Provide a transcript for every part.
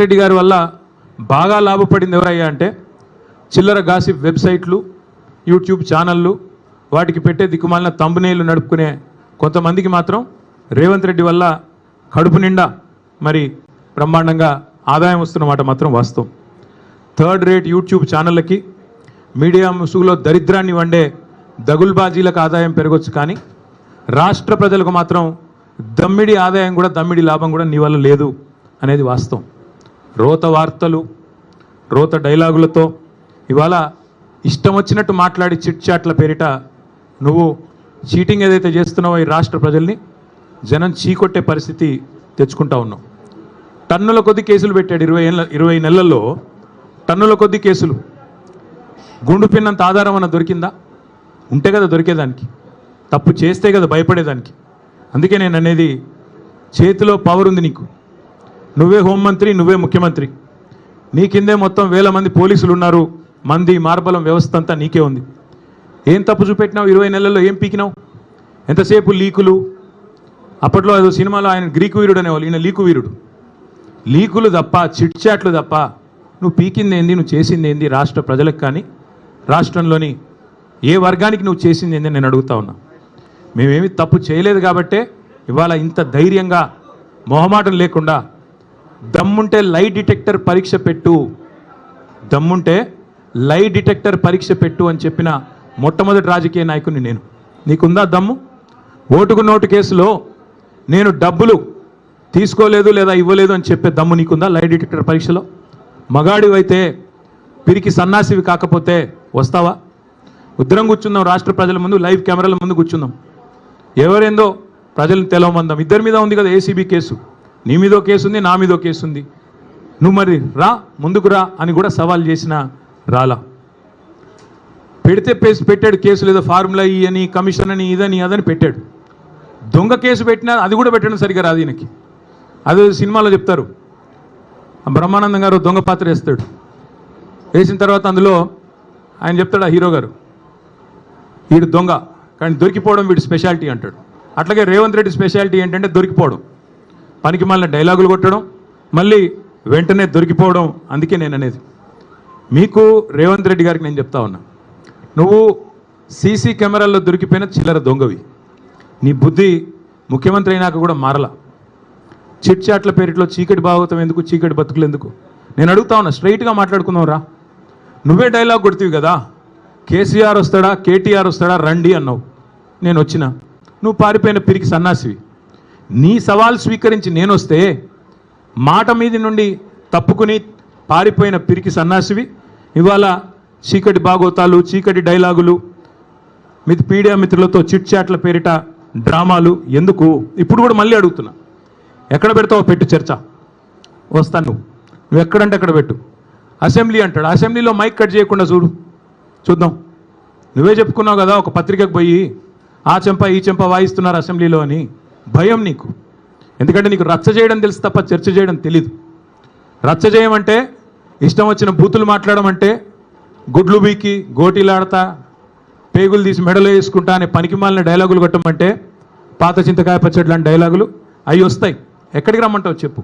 రెడ్డి గారి వల్ల బాగా లాభపడింది ఎవరయ్యా అంటే చిల్లర గాసిప్ వెబ్సైట్లు యూట్యూబ్ ఛానళ్ళు వాటికి పెట్టే దిక్కుమాలిన తంబునేలు నడుపుకునే కొంతమందికి మాత్రం రేవంత్ రెడ్డి వల్ల కడుపు నిండా మరి బ్రహ్మాండంగా ఆదాయం వస్తున్నమాట మాత్రం వాస్తవం. థర్డ్ రేట్ యూట్యూబ్ ఛానళ్ళకి మీడియా ముసుగులో దరిద్రాన్ని వండే దగుల్బాజీలకు ఆదాయం పెరగొచ్చు కానీ రాష్ట్ర ప్రజలకు మాత్రం దమ్మిడి ఆదాయం కూడా దమ్మిడి లాభం కూడా నీ వల్ల లేదు అనేది వాస్తవం. రోత వార్తలు రోత డైలాగులతో ఇవాళ ఇష్టం వచ్చినట్టు మాట్లాడి చిట్ చాట్ల పేరిట నువ్వు చీటింగ్ ఏదైతే చేస్తున్నావో ఈ రాష్ట్ర ప్రజల్ని జనం చీకొట్టే పరిస్థితి తెచ్చుకుంటా ఉన్నావు. టన్నుల కొద్ది కేసులు పెట్టాడు ఇరవై ఏళ్ళ ఇరవై నెలల్లో టన్నుల కొద్ది కేసులు. గుండు పిన్నంత ఆధారం అన్న దొరికిందా? ఉంటే కదా దొరికేదానికి. తప్పు చేస్తే కదా భయపడేదానికి. అందుకే నేను అనేది చేతిలో పవర్ ఉంది నీకు. నువ్వే హోంమంత్రి నువ్వే ముఖ్యమంత్రి. నీ కిందే మొత్తం వేల మంది పోలీసులు ఉన్నారు మంది మార్బలం వ్యవస్థ అంతా నీకే ఉంది. ఏం తప్పు చూపెట్టినావు? ఇరవై నెలల్లో ఏం పీకినావు? ఎంతసేపు లీకులు? అప్పట్లో ఏదో సినిమాలో ఆయన గ్రీకు వీరుడు అనేవాళ్ళు. ఈయన లీకు వీరుడు. లీకులు తప్ప చిట్ చాట్లు తప్ప నువ్వు పీకిందేంది? నువ్వు చేసింది ఏంది రాష్ట్ర ప్రజలకు కానీ రాష్ట్రంలోని ఏ వర్గానికి నువ్వు చేసింది ఏంది నేను అడుగుతా ఉన్నా. మేమేమి తప్పు చేయలేదు కాబట్టే ఇవాళ ఇంత ధైర్యంగా మొహమాటం లేకుండా దమ్ముంటే లై డిటెక్టర్ పరీక్ష పెట్టు. దమ్ముంటే లై డిటెక్టర్ పరీక్ష పెట్టు అని చెప్పిన మొట్టమొదటి రాజకీయ నాయకుని నేను. నీకుందా దమ్ము? ఓటుకు నోటు కేసులో నేను డబ్బులు తీసుకోలేదు లేదా ఇవ్వలేదు అని చెప్పే దమ్ము నీకుందా లై డిటెక్టర్ పరీక్షలో? మగాడివైతే పిరికి సన్నాసివి కాకపోతే వస్తావా? ఉద్దరం కూర్చుందాం రాష్ట్ర ప్రజల ముందు లైవ్ కెమెరాల ముందు కూర్చుందాం ఎవరేందో ప్రజలను తెలవమందాం. ఇద్దరి మీద ఉంది కదా ఏసీబీ కేసు. నీ మీదో కేసు ఉంది నా మీదో కేసు ఉంది నువ్వు మరి రా ముందుకు రా అని కూడా సవాల్ చేసిన రాలా. పెడితే పేసి పెట్టాడు కేసు లేదా ఫార్ములా ఈ అని కమిషన్ అని ఇదని అదని పెట్టాడు. దొంగ కేసు పెట్టినా అది కూడా పెట్టడం సరిగా రాదు ఈయనకి. అదే సినిమాలో చెప్తారు. ఆ బ్రహ్మానందం గారు దొంగ పాత్ర వేస్తాడు. వేసిన తర్వాత అందులో ఆయన చెప్తాడు ఆ హీరో గారు వీడు దొంగ కానీ దొరికిపోవడం వీడి స్పెషాలిటీ అంటాడు. అట్లాగే రేవంత్ రెడ్డి స్పెషాలిటీ ఏంటంటే దొరికిపోవడం. పనికి మళ్ళీ డైలాగులు కొట్టడం మళ్ళీ వెంటనే దొరికిపోవడం అందుకే నేను అనేది మీకు రేవంత్ రెడ్డి గారికి నేను చెప్తా ఉన్నా. నువ్వు సీసీ కెమెరాల్లో దొరికిపోయిన చిల్లర దొంగవి. నీ బుద్ధి ముఖ్యమంత్రి అయినాక కూడా మారలా. చిట్ చాట్ల పేరిట్లో చీకటి భాగవతం ఎందుకు చీకటి బతుకులు ఎందుకు? నేను అడుగుతా ఉన్నా స్ట్రైట్గా మాట్లాడుకుందాం రా. నువ్వే డైలాగ్ కొడుతుంది కదా. కేసీఆర్ వస్తాడా కేటీఆర్ వస్తాడా రండి అన్నావు. నేను వచ్చిన. నువ్వు పారిపోయిన పిరికి సన్నాసివి. నీ సవాల్ స్వీకరించి నేను వస్తే మాట మీది నుండి తప్పుకుని పారిపోయిన పిరికి సన్నాసివి. ఇవాళ చీకటి బాగోతాలు చీకటి డైలాగులు మిత్ పీడియా మిత్రులతో చిట్ చాట్ల పేరిట డ్రామాలు ఎందుకు? ఇప్పుడు కూడా మళ్ళీ అడుగుతున్నా. ఎక్కడ పెడతావో పెట్టు చర్చ. వస్తాను నువ్వు. నువ్వు ఎక్కడంటే అక్కడ పెట్టు. అసెంబ్లీ అంటాడు. అసెంబ్లీలో మైక్ కట్ చేయకుండా చూడు. చూద్దాం. నువ్వే చెప్పుకున్నావు కదా ఒక పత్రికకు పోయి ఆ చెంప ఈ చెంప వాయిస్తున్నారు అసెంబ్లీలో అని. భయం నీకు. ఎందుకంటే నీకు రచ్చ చేయడం తెలుసు తప్ప చర్చ చేయడం తెలీదు. రచ్చ చేయమంటే ఇష్టం వచ్చిన బూతులు మాట్లాడమంటే గుడ్లు బీకి గోటీలాడతా పేగులు తీసి మెడలో వేసుకుంటా అనే పనికిమాలిన డైలాగులు కొట్టమంటే పాత చింతకాయ పచ్చడి లాంటి డైలాగులు అవి వస్తాయి. ఎక్కడికి రమ్మంటావు చెప్పు.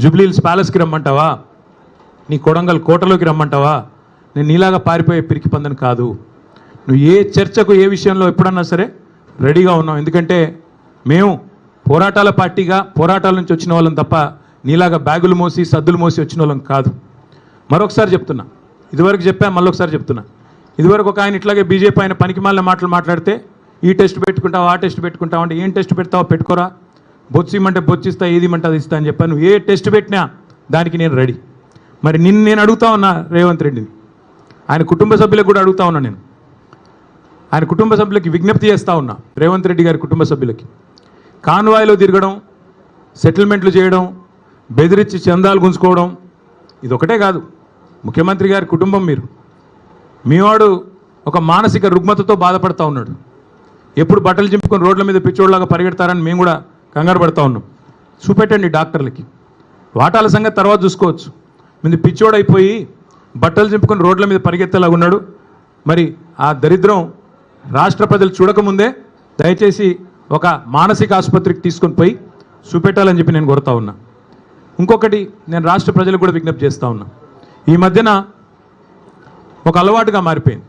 జూబ్లీహిల్స్ ప్యాలెస్కి రమ్మంటావా? నీ కొడంగల్ కోటలోకి రమ్మంటావా? నేను నీలాగా పారిపోయే పిరికి పందని కాదు. నువ్వు ఏ చర్చకు ఏ విషయంలో ఎప్పుడన్నా సరే రెడీగా ఉన్నావు. ఎందుకంటే మేము పోరాటాల పార్టీగా పోరాటాల నుంచి వచ్చిన వాళ్ళం తప్ప నీలాగా బ్యాగులు మోసి సద్దులు మోసి వచ్చిన వాళ్ళం కాదు. మరొకసారి చెప్తున్నా. ఇదివరకు చెప్పా మళ్ళొకసారి చెప్తున్నా. ఇదివరకు ఒక ఆయన ఇట్లాగే బీజేపీ ఆయన పనికి మాలిన మాటలు మాట్లాడితే ఈ టెస్ట్ పెట్టుకుంటావు ఆ టెస్ట్ పెట్టుకుంటావు అంటే ఏం టెస్ట్ పెడతావో పెట్టుకోరా. బొచ్చిమంటే బొచ్చిస్తా ఏది ఇమ్మంటే అది ఇస్తా అని చెప్పాను ఏ టెస్ట్ పెట్టినా దానికి నేను రెడీ. మరి నిన్ను నేను అడుగుతా ఉన్నా రేవంత్ రెడ్డిని. ఆయన కుటుంబ సభ్యులకు కూడా అడుగుతా ఉన్నా నేను. ఆయన కుటుంబ సభ్యులకి విజ్ఞప్తి చేస్తూ ఉన్నా రేవంత్ రెడ్డి గారి కుటుంబ సభ్యులకి. కాన్వాయ్లో తిరగడం సెటిల్మెంట్లు చేయడం బెదిరించి చందాలు గుంజుకోవడం ఇదొకటే కాదు. ముఖ్యమంత్రి గారి కుటుంబం మీరు. మీవాడు ఒక మానసిక రుగ్మతతో బాధపడతా ఉన్నాడు. ఎప్పుడు బట్టలు చింపుకొని రోడ్ల మీద పిచ్చోళ్ళలాగా పరిగెడతారని మేము కూడా కంగారు పడతా ఉన్నాం. చూపెట్టండి డాక్టర్లకి. వాటాల సంగతి తర్వాత చూసుకోవచ్చు. మీద పిచ్చోడైపోయి బట్టలు చింపుకొని రోడ్ల మీద పరిగెత్తేలాగా ఉన్నాడు. మరి ఆ దరిద్రం రాష్ట్ర ప్రజలు చూడకముందే దయచేసి ఒక మానసిక ఆసుపత్రికి తీసుకొని పోయి చూపెట్టాలని చెప్పి నేను కోరుతా ఉన్నా. ఇంకొకటి నేను రాష్ట్ర ప్రజలకు కూడా విజ్ఞప్తి చేస్తూ ఉన్నా. ఈ మధ్యన ఒక అలవాటుగా మారిపోయింది.